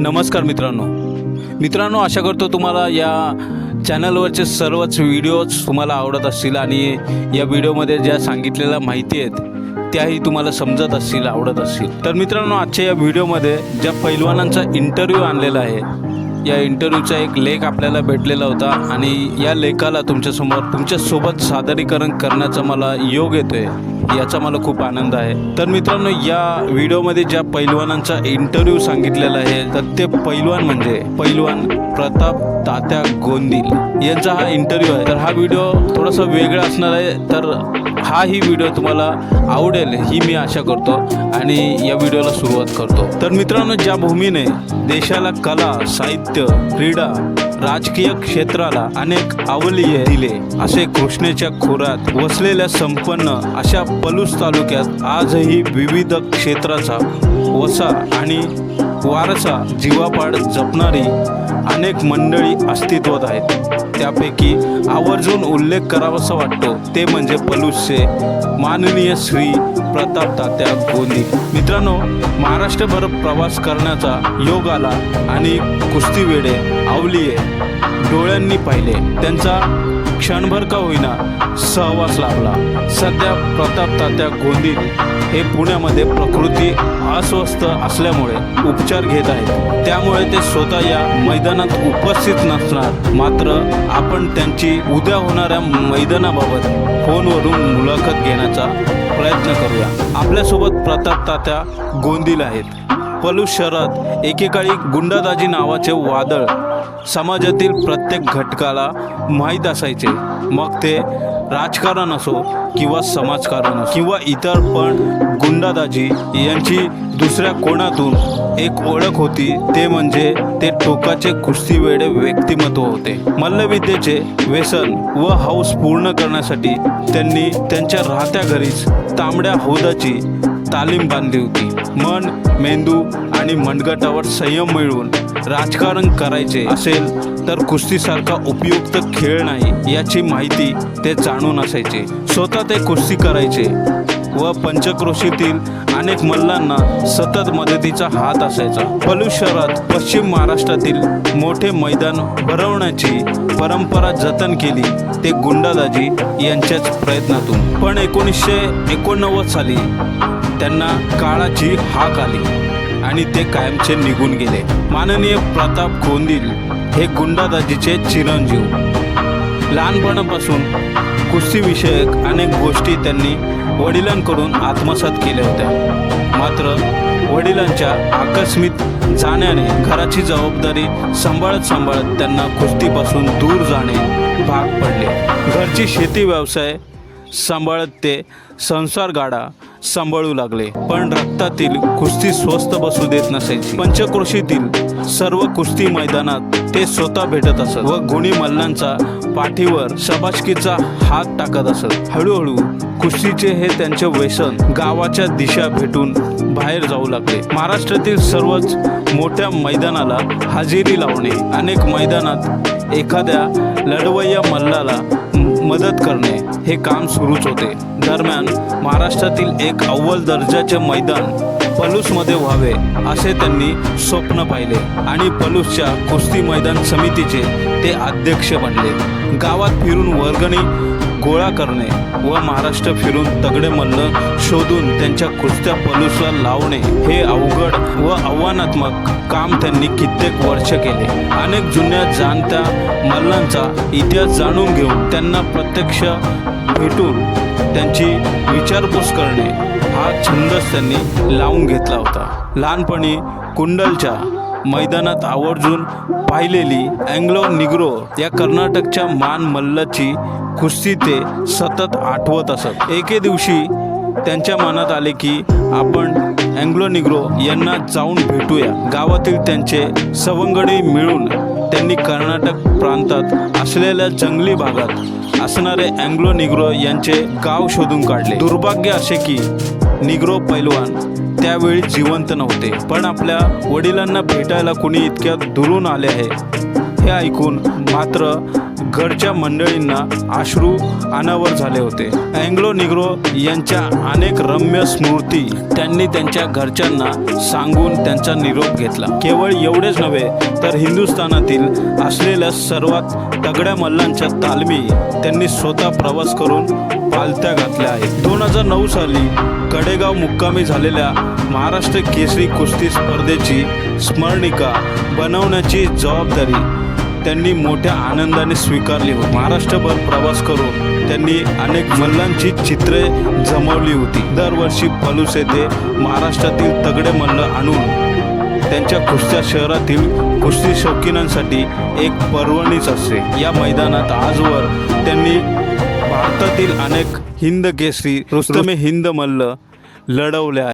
नमस्कार मित्रांनो. मित्रांनो आशा करतो तुम्हाला या चॅनलवरचे सर्वच व्हिडिओज तुम्हाला आवडत असतील आणि या व्हिडिओमध्ये ज्या सांगितलेल्या माहिती आहेत त्याही तुम्हाला समजत असतील आवडत असतील. तर मित्रांनो आजच्या या व्हिडिओमध्ये ज्या पैलवानांचा इंटरव्ह्यू आणलेला आहे या इंटरव्ह्यूचा एक लेख आपल्याला भेटलेला होता आणि या लेखाला तुमच्यासमोर तुमच्यासोबत सादरीकरण करण्याचा मला योग येतो आहे याचा मला खूप आनंद आहे. तर मित्रांनो या व्हिडिओमध्ये ज्या पैलवानांचा इंटरव्ह्यू सांगितलेला आहे तर ते पैलवान म्हणजे पैलवान प्रताप तात्या गोंदील यांचा हा इंटरव्ह्यू आहे. तर हा व्हिडिओ थोडासा वेगळा असणार आहे. तर हाही व्हिडिओ तुम्हाला आवडेल ही मी आशा करतो आणि या व्हिडिओला सुरुवात करतो. तर मित्रांनो ज्या भूमीने देशाला कला साहित्य क्रीडा राजकीय क्षेत्राला अनेक आवलीय दिले असे कृष्णेच्या खोरात वसलेल्या संपन्न अशा पलूस तालुक्यात आजही विविध क्षेत्राचा वसा आणि वारसा जीवापाड जपणारी अनेक मंडळी अस्तित्वात आहेत. त्यापैकी आवर्जून उल्लेख करावासा वाटतो. ते म्हणजे पलूसचे माननीय श्री प्रताप तात्या गोंदी. मित्रांनो महाराष्ट्रभर प्रवास करण्याचा योग आला आणि कुस्ती वेडे आवलिये. डोळ्यांनी पाहिले. त्यांचा क्षणभर का होईना सहवास लाभला. सध्या प्रताप तात्या गोंदील हे पुण्यामध्ये प्रकृती अस्वस्थ असल्यामुळे उपचार घेत आहेत. त्यामुळे ते स्वतः या मैदानात उपस्थित नसणार. मात्र आपण त्यांची उद्या होणाऱ्या मैदानाबाबत फोनवरून मुलाखत घेण्याचा प्रयत्न करूया. आपल्यासोबत प्रताप तात्या गोंदील आहेत. पलूस शहरात एकेकाळी गुंडादाजी नावाचे वादळ. समाजातील प्रत्येक घटकाला माहीत असायचे. मग ते राजकारण असो किंवा समाजकारण असो. किंवा इतर पण गुंडादाजी यांची दुसऱ्या कोणातून एक ओळख होती ते म्हणजे ते टोकाचे कुस्तीवेडे व्यक्तिमत्व होते. मल्लविद्येचे व्यसन व हौस पूर्ण करण्यासाठी त्यांनी त्यांच्या राहत्या घरीच तांबड्या हौदाची तालीम बांधली होती. मन मेंदू आणि मनगटावर संयम मिळवून राजकारण करायचे असेल तर कुस्तीसारखा उपयुक्त खेळ नाही याची माहिती ते जाणून असायचे. स्वतः ते कुस्ती करायचे. व पंचक्रोशीतील अनेक मल्लांना सतत मदतीचा हात असायचा. पलू शहरात पश्चिम महाराष्ट्रातील मोठे मैदान भरवण्याची परंपरा जतन केली ते गुंडादाजी यांच्याच प्रयत्नातून. पण एकोणीसशे एकोणनव्वद साली त्यांना काळाची हाक आली आणि ते कायमचे निघून गेले. माननीय प्रताप गोंदील हे गुंडादाजीचे चिरंजीव. लहानपणापासून कुस्तीविषयक अनेक गोष्टी त्यांनी वडिलांकडून आत्मसात केल्या होत्या. मात्र वडिलांच्या आकस्मिक जाण्याने घराची जबाबदारी सांभाळत सांभाळत त्यांना कुस्तीपासून दूर जाणे भाग पडले. घरची शेती व्यवसाय सांभाळत ते संसार गाडा सांभाळू लागले. पण रक्तातील कुस्ती स्वस्त बसू देत नसायची. पंचक्रोशीतील सर्व कुस्ती मैदानात ते स्वतः भेटत असत व गुणी मल्लांचा पाठीवर शबाशकीचा हात टाकत असत. हळूहळू कुस्तीचे हे त्यांचे व्यसन गावाच्या दिशा भेटून बाहेर जाऊ लागले. महाराष्ट्रातील सर्वच मोठ्या मैदानाला हजेरी लावणे अनेक मैदानात एखाद्या लढवय्या मल्लाला मदत करणे हे काम सुरूच होते. दरम्यान महाराष्ट्रातील एक अव्वल दर्जाचे मैदान पलूसमध्ये व्हावे असे त्यांनी स्वप्न पाहिले आणि पलूसच्या कुस्ती मैदान समितीचे ते अध्यक्ष बनले. गावात फिरून वर्गणी गोळा करणे व महाराष्ट्र फिरून तगडे मल्ल शोधून त्यांच्या कुस्त्या पलूसला लावणे हे अवघड व आव्हानात्मक काम त्यांनी कित्येक वर्ष केले. अनेक जुन्या जाणत्या मल्लांचा इतिहास जाणून घेऊन त्यांना प्रत्यक्ष भेटून त्यांची विचारपूस करणे हा छंदच त्यांनी लावून घेतला होता. लहानपणी कुंडलच्या मैदानात आवर्जून पाहिलेली अँग्लो निग्रो या कर्नाटकच्या मान मल्लाची कुस्ती ते सतत आठवत असत. एके दिवशी त्यांच्या मनात आले की आपण अँग्लो निग्रो यांना जाऊन भेटूया. गावातील त्यांचे सवंगडी मिळून त्यांनी कर्नाटक प्रांतात असलेल्या जंगली भागात असणारे अँग्लो निग्रो यांचे गाव शोधून काढले. दुर्भाग्य असे की निग्रो पैलवान. त्यावेळी जिवंत नव्हते पण आपल्या वडिलांना भेटायला कुणी इतक्या दुरून आले आहे हे ऐकून मात्र घरच्या मंडळींना अश्रू अनावर झाले होते. अँग्लो निग्रो यांच्या अनेक रम्य स्मृती त्यांनी त्यांच्या घरच्यांना सांगून त्यांचा निरोप घेतला. केवळ एवढेच नव्हे तर हिंदुस्थानातील असलेल्या सर्वात तगड्या मल्लांच्या तालमी त्यांनी स्वतः प्रवास करून पालत्या घातल्या आहेत. दोन हजार नऊ साली कडेगाव मुक्कामी झालेल्या महाराष्ट्र केसरी कुस्ती स्पर्धेची स्मरणिका बनवण्याची जबाबदारी त्यांनी मोठ्या आनंदाने स्वीकारली होती. महाराष्ट्रभर प्रवास करून त्यांनी अनेक मल्लांची चित्रे जमवली होती. दरवर्षी पलूस येथे महाराष्ट्रातील तगडे मल्ल आणून त्यांच्या कुस्त्या शहरातील कुस्ती शौकीनांसाठी एक पर्वणीच असते. या मैदानात आजवर त्यांनी भारतातील अनेक हिंद केसरी रुस्तमे हिंद मल्ल लढवले आहे